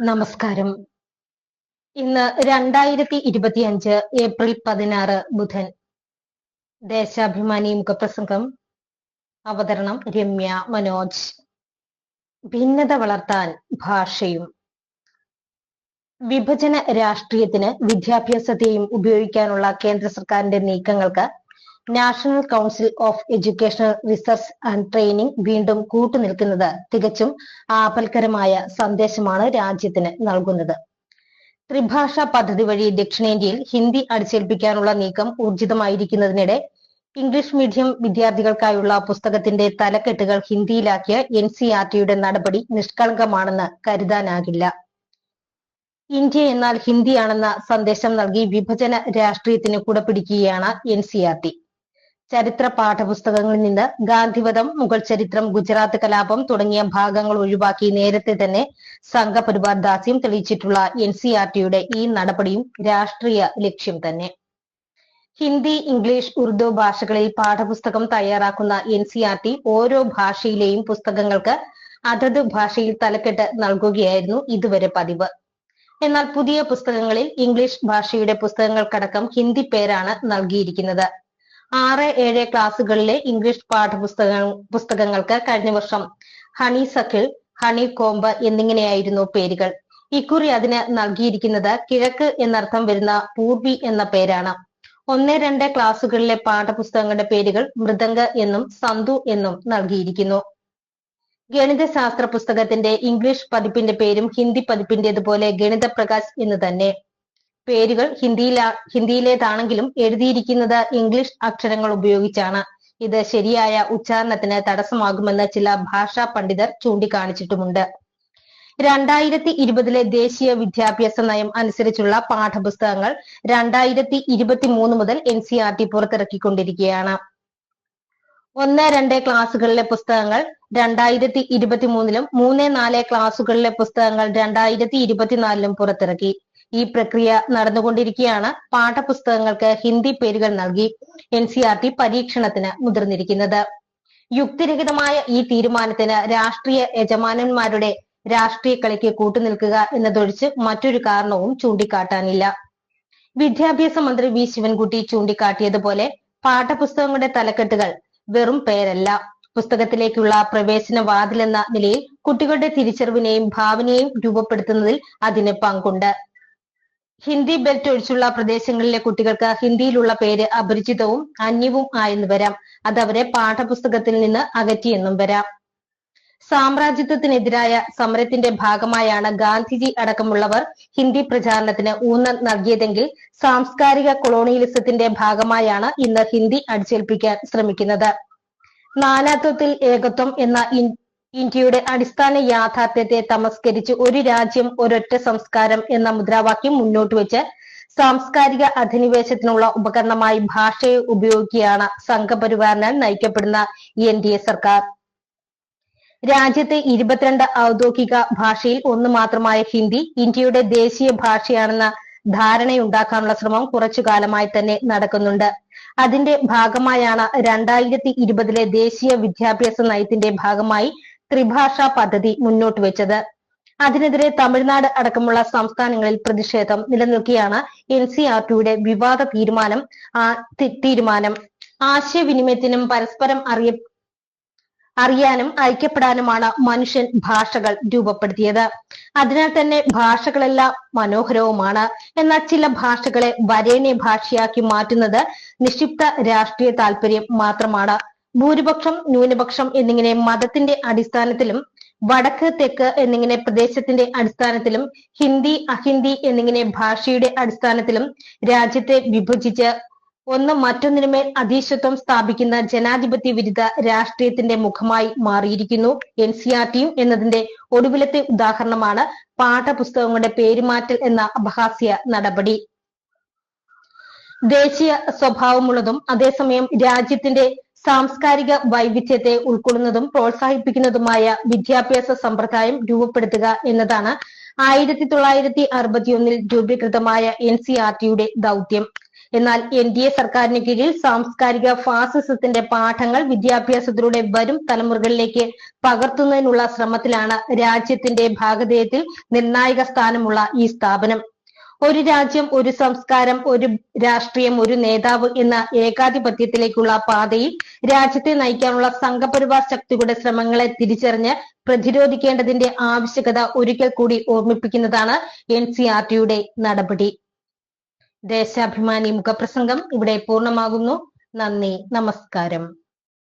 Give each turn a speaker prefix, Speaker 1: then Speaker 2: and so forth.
Speaker 1: നമസ്കാരം. ഇന്ന് രണ്ടായിരത്തി ഇരുപത്തിയഞ്ച് ഏപ്രിൽ പതിനാറ് ബുധൻ. ദേശാഭിമാനി മുഖപ്രസംഗം. അവതരണം രമ്യ മനോജ്. ഭിന്നത വളർത്താൻ ഭാഷയും. വിഭജന രാഷ്ട്രീയത്തിന് വിദ്യാഭ്യാസത്തെയും ഉപയോഗിക്കാനുള്ള കേന്ദ്ര സർക്കാരിന്റെ നീക്കങ്ങൾക്ക് national council of educational research and training വീണ്ടും കൂട്ടുനിൽക്കുന്നത് തികച്ചും ആപൽക്കരമായ സന്ദേശമാണ് രാജ്യത്തിന് നൽകുന്നത്. ത്രിഭാഷ പദ്ധതി വഴി ദക്ഷിണേന്ത്യയിൽ ഹിന്ദി അടിച്ചേൽപ്പിക്കാനുള്ള നീക്കം ഊർജിതമായിരിക്കുന്നതിനിടെ ഇംഗ്ലീഷ് മീഡിയം വിദ്യാർത്ഥികൾക്കായുള്ള പുസ്തകത്തിന്റെ തലക്കെട്ടുകൾ ഹിന്ദിയിലാക്കിയ എൻ സി ആർ ടിയുടെ നടപടി നിഷ്കളങ്കമാണെന്ന് കരുതാനാകില്ല. ഇന്ത്യ എന്നാൽ ഹിന്ദിയാണെന്ന സന്ദേശം നൽകി വിഭജന രാഷ്ട്രീയത്തിന് കുടപിടിക്കുകയാണ് എൻ സി ആർ ടി. ചരിത്ര പാഠപുസ്തകങ്ങളിൽ നിന്ന് ഗാന്ധിവധം മുഗൾ ചരിത്രം ഗുജറാത്ത് കലാപം തുടങ്ങിയ ഭാഗങ്ങൾ ഒഴിവാക്കി നേരത്തെ തന്നെ സംഘപരിവാർ ദാസ്യം തെളിയിച്ചിട്ടുള്ള എൻ സി ആർ ടിയുടെ ഈ നടപടിയും രാഷ്ട്രീയ ലക്ഷ്യം തന്നെ. ഹിന്ദി ഇംഗ്ലീഷ് ഉറുദു ഭാഷകളിൽ പാഠപുസ്തകം തയ്യാറാക്കുന്ന എൻ സി ആർ ടി ഓരോ ഭാഷയിലെയും പുസ്തകങ്ങൾക്ക് അതത് ഭാഷയിൽ തലക്കെട്ട് നൽകുകയായിരുന്നു ഇതുവരെ പതിവ്. എന്നാൽ പുതിയ പുസ്തകങ്ങളിൽ ഇംഗ്ലീഷ് ഭാഷയുടെ പുസ്തകങ്ങൾക്കടക്കം ഹിന്ദി പേരാണ് നൽകിയിരിക്കുന്നത്. ആറ് ഏഴ് ക്ലാസ്സുകളിലെ ഇംഗ്ലീഷ് പാഠപുസ്തക പുസ്തകങ്ങൾക്ക് കഴിഞ്ഞ വർഷം ഹണി സഖിൾ ഹണി കോംബ് എന്നിങ്ങനെയായിരുന്നു പേരുകൾ. ഇക്കുറി അതിന് നൽകിയിരിക്കുന്നത് കിഴക്ക് എന്നർത്ഥം വരുന്ന പൂർവി എന്ന പേരാണ്. ഒന്ന് രണ്ട് ക്ലാസ്സുകളിലെ പാഠപുസ്തകങ്ങളുടെ പേരുകൾ മൃദംഗ എന്നും സന്തു എന്നും നൽകിയിരിക്കുന്നു. ഗണിതശാസ്ത്ര പുസ്തകത്തിന്റെ ഇംഗ്ലീഷ് പതിപ്പിന്റെ പേരും ഹിന്ദി പതിപ്പിന്റേതുപോലെ ഗണിത പ്രകാശ് എന്ന് തന്നെ. പേരുകൾ ഹിന്ദിയിലാ ഹിന്ദിയിലേതാണെങ്കിലും എഴുതിയിരിക്കുന്നത് ഇംഗ്ലീഷ് അക്ഷരങ്ങൾ ഉപയോഗിച്ചാണ്. ഇത് ശരിയായ ഉച്ചാരണത്തിന് തടസ്സമാകുമെന്ന് ചില ഭാഷാ പണ്ഡിതർ ചൂണ്ടിക്കാണിച്ചിട്ടുമുണ്ട്. രണ്ടായിരത്തി ഇരുപതിലെ ദേശീയ വിദ്യാഭ്യാസ നയം അനുസരിച്ചുള്ള പാഠപുസ്തകങ്ങൾ രണ്ടായിരത്തി ഇരുപത്തി മൂന്ന് മുതൽ എൻ സി ആർ ടി പുറത്തിറക്കിക്കൊണ്ടിരിക്കുകയാണ്. ഒന്ന് രണ്ട് ക്ലാസ്സുകളിലെ പുസ്തകങ്ങൾ രണ്ടായിരത്തി ഇരുപത്തി മൂന്നിലും മൂന്ന് നാല് ക്ലാസ്സുകളിലെ പുസ്തകങ്ങൾ രണ്ടായിരത്തി ഇരുപത്തിനാലിലും പുറത്തിറക്കി. ഈ പ്രക്രിയ നടന്നുകൊണ്ടിരിക്കെയാണ് പാഠപുസ്തകങ്ങൾക്ക് ഹിന്ദി പേരുകൾ നൽകി എൻ സി ആർ ടി പരീക്ഷണത്തിന് മുതിർന്നിരിക്കുന്നത്. യുക്തിരഹിതമായ ഈ തീരുമാനത്തിന് രാഷ്ട്രീയ യജമാനന്മാരുടെ രാഷ്ട്രീയ കളിക്ക് കൂട്ടുനിൽക്കുക എന്നതൊഴിച്ച് മറ്റൊരു കാരണവും ചൂണ്ടിക്കാട്ടാനില്ല. വിദ്യാഭ്യാസ മന്ത്രി വി ശിവൻകുട്ടി ചൂണ്ടിക്കാട്ടിയതുപോലെ പാഠപുസ്തകങ്ങളുടെ തലക്കെട്ടുകൾ വെറും പേരല്ല. പുസ്തകത്തിലേക്കുള്ള പ്രവേശന വാതിലെന്ന നിലയിൽ കുട്ടികളുടെ തിരിച്ചറിവിനെയും ഭാവനയെയും രൂപപ്പെടുത്തുന്നതിൽ അതിന് പങ്കുണ്ട്. ഹിന്ദി ബെൽറ്റ് ഒഴിച്ചുള്ള പ്രദേശങ്ങളിലെ കുട്ടികൾക്ക് ഹിന്ദിയിലുള്ള പേര് അപരിചിതവും അന്യവും ആയെന്ന് വരാം. അത് അവരെ പാഠപുസ്തകത്തിൽ നിന്ന് അകറ്റിയെന്നും വരാം. സാമ്രാജ്യത്വത്തിനെതിരായ സമരത്തിന്റെ ഭാഗമായാണ് ഗാന്ധിജി അടക്കമുള്ളവർ ഹിന്ദി പ്രചാരണത്തിന് ഊന്നൽ നൽകിയതെങ്കിൽ സാംസ്കാരിക കൊളോണിയലിസത്തിന്റെ ഭാഗമായാണ് ഇന്ന് ഹിന്ദി അടിച്ചേൽപ്പിക്കാൻ ശ്രമിക്കുന്നത്. നാനാത്വത്തിൽ ഏകത്വം എന്ന ഇന്ത്യയുടെ അടിസ്ഥാന യാഥാർത്ഥ്യത്തെ തമസ്കരിച്ച് ഒരു രാജ്യം ഒരൊറ്റ സംസ്കാരം എന്ന മുദ്രാവാക്യം മുന്നോട്ട് വെച്ച് സാംസ്കാരിക അധിനിവേശത്തിനുള്ള ഉപകരണമായി ഭാഷയെ ഉപയോഗിക്കുകയാണ് സംഘപരിവാറിനാൽ നയിക്കപ്പെടുന്ന എൻ ഡി എ സർക്കാർ. രാജ്യത്തെ ഇരുപത്തിരണ്ട് ഔദ്യോഗിക ഭാഷയിൽ ഒന്ന് മാത്രമായ ഹിന്ദി ഇന്ത്യയുടെ ദേശീയ ഭാഷയാണെന്ന ധാരണയുണ്ടാക്കാനുള്ള ശ്രമം കുറച്ചു കാലമായി തന്നെ നടക്കുന്നുണ്ട്. അതിന്റെ ഭാഗമായാണ് രണ്ടായിരത്തി ഇരുപതിലെ ദേശീയ വിദ്യാഭ്യാസ നയത്തിന്റെ ഭാഗമായി ത്രിഭാഷാ പദ്ധതി മുന്നോട്ട് വെച്ചത്. അതിനെതിരെ തമിഴ്നാട് അടക്കമുള്ള സംസ്ഥാനങ്ങളിൽ പ്രതിഷേധം നിലനിൽക്കിയാണ് എൻ സി ആർ ടിയുടെ വിവാദ തീരുമാനം തീരുമാനം. ആശയവിനിമയത്തിനും പരസ്പരം അറിയ അറിയാനും ഐക്യപ്പെടാനുമാണ് മനുഷ്യൻ ഭാഷകൾ രൂപപ്പെടുത്തിയത്. അതിനാൽ തന്നെ ഭാഷകളെല്ലാം മനോഹരവുമാണ്. എന്നാൽ ചില ഭാഷകളെ വരേണ്യ ഭാഷയാക്കി മാറ്റുന്നത് നിക്ഷിപ്ത രാഷ്ട്രീയ താല്പര്യം മാത്രമാണ്. ഭൂരിപക്ഷം ന്യൂനപക്ഷം എന്നിങ്ങനെ മതത്തിന്റെ അടിസ്ഥാനത്തിലും വടക്ക് തെക്ക് എന്നിങ്ങനെ പ്രദേശത്തിന്റെ അടിസ്ഥാനത്തിലും ഹിന്ദി അഹിന്ദി എന്നിങ്ങനെ ഭാഷയുടെ അടിസ്ഥാനത്തിലും രാജ്യത്തെ വിഭജിച്ച് ഒന്ന് മറ്റൊന്നിനുമേൽ അധീശത്വം സ്ഥാപിക്കുന്ന ജനാധിപത്യ വിരുദ്ധ രാഷ്ട്രീയത്തിന്റെ മുഖമായി മാറിയിരിക്കുന്നു എൻ സി ആർ ടിയും എന്നതിന്റെ ഒടുവിലത്തെ ഉദാഹരണമാണ് പാഠപുസ്തകങ്ങളുടെ പേരുമാറ്റൽ എന്ന അപഹാസ്യ നടപടി. ദേശീയ സ്വഭാവമുള്ളതും അതേസമയം രാജ്യത്തിന്റെ സാംസ്കാരിക വൈവിധ്യത്തെ ഉൾക്കൊള്ളുന്നതും പ്രോത്സാഹിപ്പിക്കുന്നതുമായ വിദ്യാഭ്യാസ സമ്പ്രദായം രൂപപ്പെടുത്തുക എന്നതാണ് ആയിരത്തി തൊള്ളായിരത്തി അറുപത്തിയൊന്നിൽ രൂപീകൃതമായ എൻ സി ആർ ടിയുടെ ദൗത്യം. എന്നാൽ എൻ ഡി എ സർക്കാരിന് കീഴിൽ സാംസ്കാരിക ഫാസിസത്തിന്റെ പാഠങ്ങൾ വിദ്യാഭ്യാസത്തിലൂടെ വരും തലമുറകളിലേക്ക് പകർത്തുന്നതിനുള്ള ശ്രമത്തിലാണ് രാജ്യത്തിന്റെ ഭാഗധേയത്തിൽ നിർണായക സ്ഥാനമുള്ള ഈ സ്ഥാപനം. ഒരു രാജ്യം ഒരു സംസ്കാരം ഒരു രാഷ്ട്രീയം ഒരു നേതാവ് എന്ന ഏകാധിപത്യത്തിലേക്കുള്ള പാതയിൽ രാജ്യത്തെ നയിക്കാനുള്ള സംഘപരിവാർ ശക്തികളുടെ ശ്രമങ്ങളെ തിരിച്ചറിഞ്ഞ് പ്രതിരോധിക്കേണ്ടതിന്റെ ആവശ്യകത ഒരിക്കൽ കൂടി ഓർമ്മിപ്പിക്കുന്നതാണ് എൻ സി ആർ ടിയുടെ നടപടി. ദേശാഭിമാനി മുഖപ്രസംഗം ഇവിടെ പൂർണമാകുന്നു. നന്ദി. നമസ്കാരം.